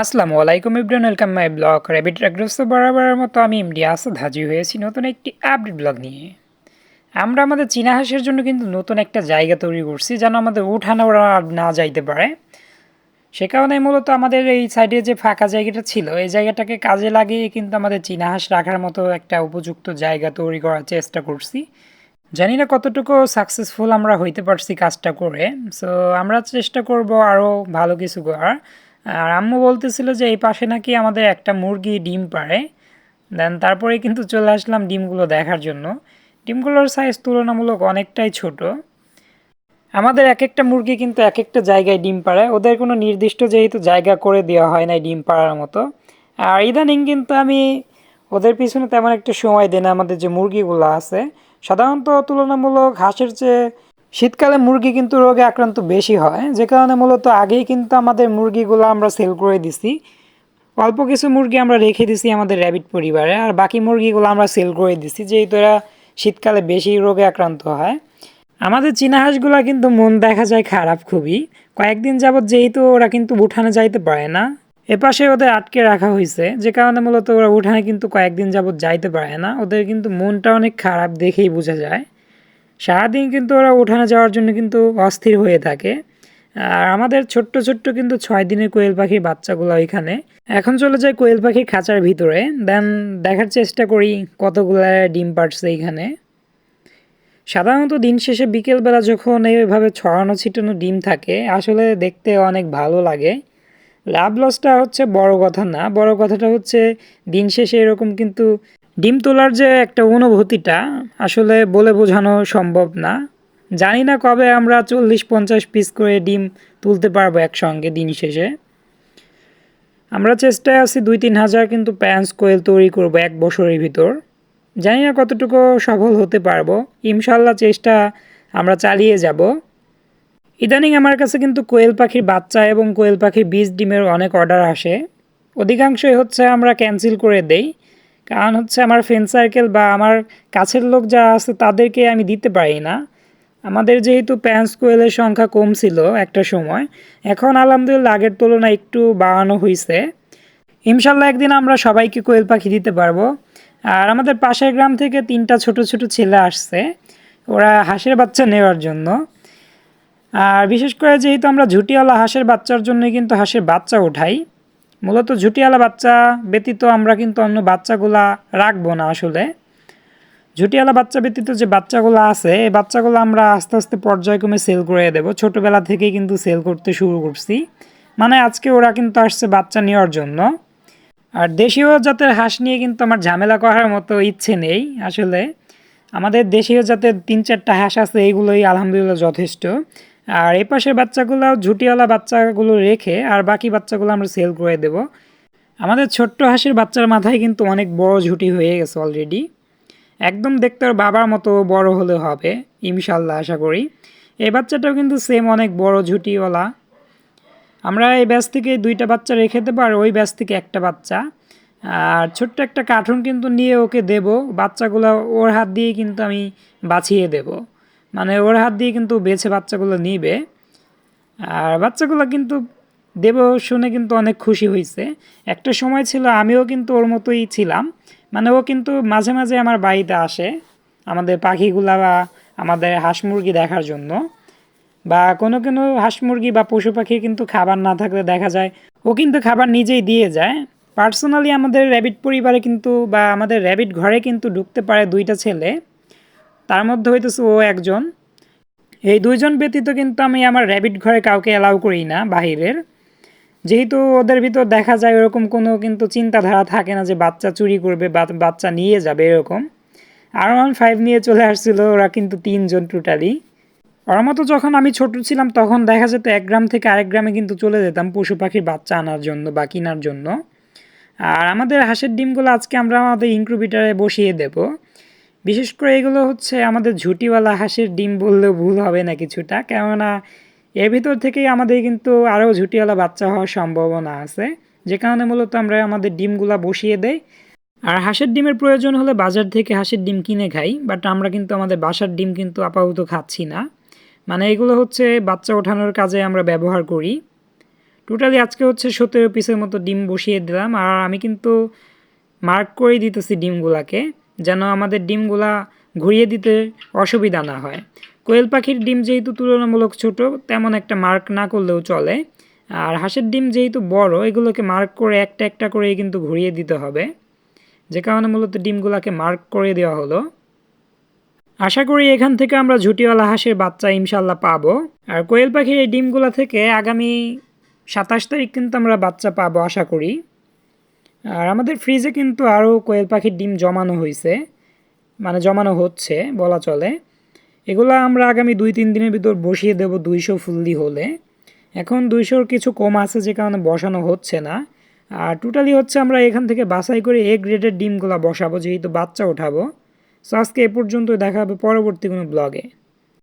আসসালামু আলাইকুম Ibran welcome my blog. র্যাবিট অ্যাগ্রস্ত বরাবরের মতো আমি এমডি আসাদ হাজির হয়েছি নতুন একটি আপডেট ব্লগ নিয়ে। আমরা আমাদের চীনা হাঁসের জন্য কিন্তু নতুন একটা জায়গা তৈরি করছি যেন আমাদের উঠানো ওরা না যাইতে পারে। সে কারণে মূলত আমাদের এই সাইডে যে ফাঁকা জায়গাটা ছিল, এই জায়গাটাকে কাজে লাগিয়ে কিন্তু আমাদের চীনা হাঁস রাখার মতো একটা উপযুক্ত জায়গা তৈরি করার চেষ্টা করছি। জানি না কতটুকু সাকসেসফুল আমরা হইতে পারছি কাজটা করে। সো আমরা চেষ্টা করব আরও ভালো কিছু করার। আর আম্মু বলতেছিল যে এই পাশে নাকি আমাদের একটা মুরগি ডিম পারে দেন তারপরে কিন্তু চলে আসলাম ডিমগুলো দেখার জন্য। ডিমগুলোর সাইজ তুলনামূলক অনেকটাই ছোট। আমাদের এক একটা মুরগি কিন্তু এক একটা জায়গায় ডিম পাড়ে। ওদের কোনো নির্দিষ্ট যেহেতু জায়গা করে দেওয়া হয় না ডিম পাড়ার মতো। আর ইদানিং কিন্তু আমি ওদের পিছনে তেমন একটা সময় দেয় না আমাদের যে মুরগিগুলো আছে। সাধারণত তুলনামূলক হাঁসের চেয়ে শীতকালে মুরগি কিন্তু রোগে আক্রান্ত বেশি হয়, যে কারণে মূলত আগেই কিন্তু আমাদের মুরগিগুলো আমরা সেল করে দিছি। অল্প কিছু মুরগি আমরা রেখে দিছি আমাদের র্যাবিট পরিবারে, আর বাকি মুরগিগুলো আমরা সেল করে দিছি, যেহেতু এরা শীতকালে বেশি রোগে আক্রান্ত হয়। আমাদের চীনা হাঁসগুলো কিন্তু মন দেখা যায় খারাপ খুবই। কয়েকদিন যাবৎ যেহেতু ওরা কিন্তু উঠানে যাইতে পারে না, এপাশে ওদের আটকে রাখা হয়েছে যে কারণে মূলত ওরা উঠানে কিন্তু কয়েকদিন যাবৎ যাইতে পারে না। ওদের কিন্তু মনটা অনেক খারাপ দেখেই বোঝা যায়। সারাদিন কিন্তু ওরা উঠানে যাওয়ার জন্য কিন্তু অস্থির হয়ে থাকে। আর আমাদের ছোট্ট ছোট্ট কিন্তু ছয় দিনের কোয়েল পাখির বাচ্চাগুলো ওইখানে। এখন চলে যায় কোয়েল পাখির খাঁচার ভিতরে। দেন দেখার চেষ্টা করি কতগুলো ডিম পাড়ছে এইখানে। সাধারণত দিন শেষে বিকেলবেলা যখন এইভাবে ছড়ানো ছিটানো ডিম থাকে, আসলে দেখতে অনেক ভালো লাগে। লাভ লসটা হচ্ছে বড় কথা না। বড় কথাটা হচ্ছে দিন শেষে এরকম কিন্তু ডিম তোলার যে একটা অনুভূতিটা আসলে বলে বোঝানো সম্ভব না। জানি না কবে আমরা চল্লিশ পঞ্চাশ পিস করে ডিম তুলতে পারব একসঙ্গে দিন শেষে। আমরা চেষ্টায় আছি দুই তিন হাজার কিন্তু প্যান্স কোয়েল তৈরি করব এক বছরের ভিতর। জানি না কতটুকু সফল হতে পারব। ইনশাল্লাহ চেষ্টা আমরা চালিয়ে যাব। ইদানিং আমার কাছে কিন্তু কোয়েল পাখির বাচ্চা এবং কোয়েল পাখির বীজ ডিমের অনেক অর্ডার আসে। অধিকাংশই হচ্ছে আমরা ক্যান্সেল করে দেই। কারণ হচ্ছে আমার ফ্রেন্ড সার্কেল বা আমার কাছের লোক যারা আছে, তাদেরকে আমি দিতে পারি না। আমাদের যেহেতু প্যান্স কোয়েলের সংখ্যা কম ছিল একটা সময়, এখন আলহামদুলিল্লাহ আগের তুলনায় একটু বাড়ানো হয়েছে ইনশাল্লাহ একদিন আমরা সবাইকে কোয়েল পাখি দিতে পারব। আর আমাদের পাশের গ্রাম থেকে তিনটা ছোট ছোট ছেলে আসছে, ওরা হাঁসের বাচ্চা নেওয়ার জন্য। আর বিশেষ করে যেহেতু আমরা ঝুটিওয়ালা হাঁসের বাচ্চার জন্যই কিন্তু হাঁসের বাচ্চা উঠাই মূলত ঝুটিওয়ালা বাচ্চা ব্যতীত আমরা কিন্তু অন্য বাচ্চাগুলা রাখব না আসলে। ঝুটিওয়ালা বাচ্চা ব্যতীত যে বাচ্চাগুলো আছে, এই বাচ্চাগুলো আমরা আস্তে আস্তে পর্যায়ক্রমে সেল করে দেবো। ছোটোবেলা থেকেই কিন্তু সেল করতে শুরু করছি। মানে আজকে ওরা কিন্তু আসছে বাচ্চা নেওয়ার জন্য। আর দেশীয় জাতের হাঁস নিয়ে কিন্তু আমার ঝামেলা করার মতো ইচ্ছে নেই আসলে। আমাদের দেশীয় জাতের তিন চারটা হাঁস আছে, এইগুলোই আলহামদুলিল্লাহ যথেষ্ট। আর এই পাশের বাচ্চাগুলো ঝুটিওয়ালা বাচ্চাগুলো রেখে আর বাকি বাচ্চাগুলো আমরা সেল করে দেব। আমাদের ছোট্ট হাঁসের বাচ্চার মাথায় কিন্তু অনেক বড় ঝুটি হয়ে গেছে অলরেডি একদম দেখতে ওর বাবার মতো বড় হলে হবে, ইনশাল্লাহ আশা করি। এই বাচ্চাটাও কিন্তু সেম অনেক বড় ঝুটিওয়ালা। আমরা এই ব্যাচ থেকে দুইটা বাচ্চা রেখে দেবো আর ওই ব্যাচ থেকে একটা বাচ্চা। আর ছোট্ট একটা কার্টুন কিন্তু নিয়ে ওকে দেব, বাচ্চাগুলো ওর হাত দিয়ে কিন্তু আমি বাছিয়ে দেব। মানে ওর হাত দিয়ে কিন্তু বেছে বাচ্চাগুলো নিবে। আর বাচ্চাগুলো কিন্তু দেব শুনে কিন্তু অনেক খুশি হয়েছে একটা সময় ছিল আমিও কিন্তু ওর মতোই ছিলাম। মানে ও কিন্তু মাঝে মাঝে আমার বাড়িতে আসে আমাদের পাখিগুলা বা আমাদের হাঁস মুরগি দেখার জন্য। বা কোনো কোনো হাঁস মুরগি বা পশু পাখির কিন্তু খাবার না থাকলে দেখা যায় ও কিন্তু খাবার নিজেই দিয়ে যায়। পার্সোনালি আমাদের র্যাবিট পরিবারে কিন্তু বা আমাদের র্যাবিট ঘরে কিন্তু ঢুকতে পারে দুইটা ছেলে। তার মধ্যে হইতেছে ও একজন। এই দুইজন ব্যতীত কিন্তু আমি আমার র্যাবিট ঘরে কাউকে অ্যালাউ করি না বাহিরের। যেহেতু ওদের ভিতর দেখা যায় এরকম কোনো কিন্তু চিন্তাধারা থাকে না যে বাচ্চা চুরি করবে বা বাচ্চা নিয়ে যাবে এরকম। আর ওয়ান ফাইভ নিয়ে চলে আসছিল, ওরা কিন্তু তিনজন টোটালি ওর মতো যখন আমি ছোট ছিলাম তখন দেখা যেত এক গ্রাম থেকে আরেক গ্রামে কিন্তু চলে যেতাম পশু পাখির বাচ্চা আনার জন্য বা কেনার জন্য। আর আমাদের হাঁসের ডিমগুলো আজকে আমরা আমাদের ইনক্রুবিটারে বসিয়ে দেব। বিশেষ করে এগুলো হচ্ছে আমাদের ঝুটিওয়ালা হাঁসের ডিম বললেও ভুল হবে না কিছুটা। কেননা এর ভিতর থেকেই আমাদের কিন্তু আরও ঝুটিওয়ালা বাচ্চা হওয়ার সম্ভাবনা আছে। যে কারণে মূলত আমরা আমাদের ডিমগুলা বসিয়ে দেই। আর হাঁসের ডিমের প্রয়োজন হলে বাজার থেকে হাঁসের ডিম কিনে খাই, বাট আমরা কিন্তু আমাদের বাসার ডিম কিন্তু আপাতত খাচ্ছি না। মানে এগুলো হচ্ছে বাচ্চা ওঠানোর কাজে আমরা ব্যবহার করি। টোটালি আজকে হচ্ছে সতেরো পিসের মতো ডিম বসিয়ে দিলাম, আর আমি কিন্তু মার্ক করে দিতেছি ডিমগুলাকে। যেন আমাদের ডিমগুলা ঘুরিয়ে দিতে অসুবিধা না হয়। কোয়েল পাখির ডিম যেহেতু তুলনামূলক ছোট, তেমন একটা মার্ক না করলেও চলে। আর হাঁসের ডিম যেহেতু বড়, এগুলোকে মার্ক করে একটা একটা করে কিন্তু ঘুরিয়ে দিতে হবে। যে কারণে মূলত ডিমগুলোকে মার্ক করে দেওয়া হলো। আশা করি এখান থেকে আমরা ঝুটিওয়ালা হাঁসের বাচ্চা ইনশাল্লাহ পাবো। আর কোয়েল পাখির এই ডিমগুলো থেকে আগামী সাতাশ তারিখ কিন্তু আমরা বাচ্চা পাবো, আশা করি। আর আমাদের ফ্রিজে কিন্তু আরও কোয়েল পাখির ডিম জমানো হয়েছে মানে জমানো হচ্ছে, বলা চলে। এগুলো আমরা আগামী দুই, তিন দিনের ভিতর বসিয়ে দেব দুইশো ফুললি হলে। এখন দুইশোর কিছু কম আছে যে কারণে বসানো হচ্ছে না। আর টোটালি হচ্ছে আমরা এখান থেকে বাছাই করে এ গ্রেডের ডিমগুলো বসাবো, যেহেতু বাচ্চা ওঠাবো। সো আজকে এ পর্যন্ত দেখা হবে পরবর্তী কোনো ব্লগে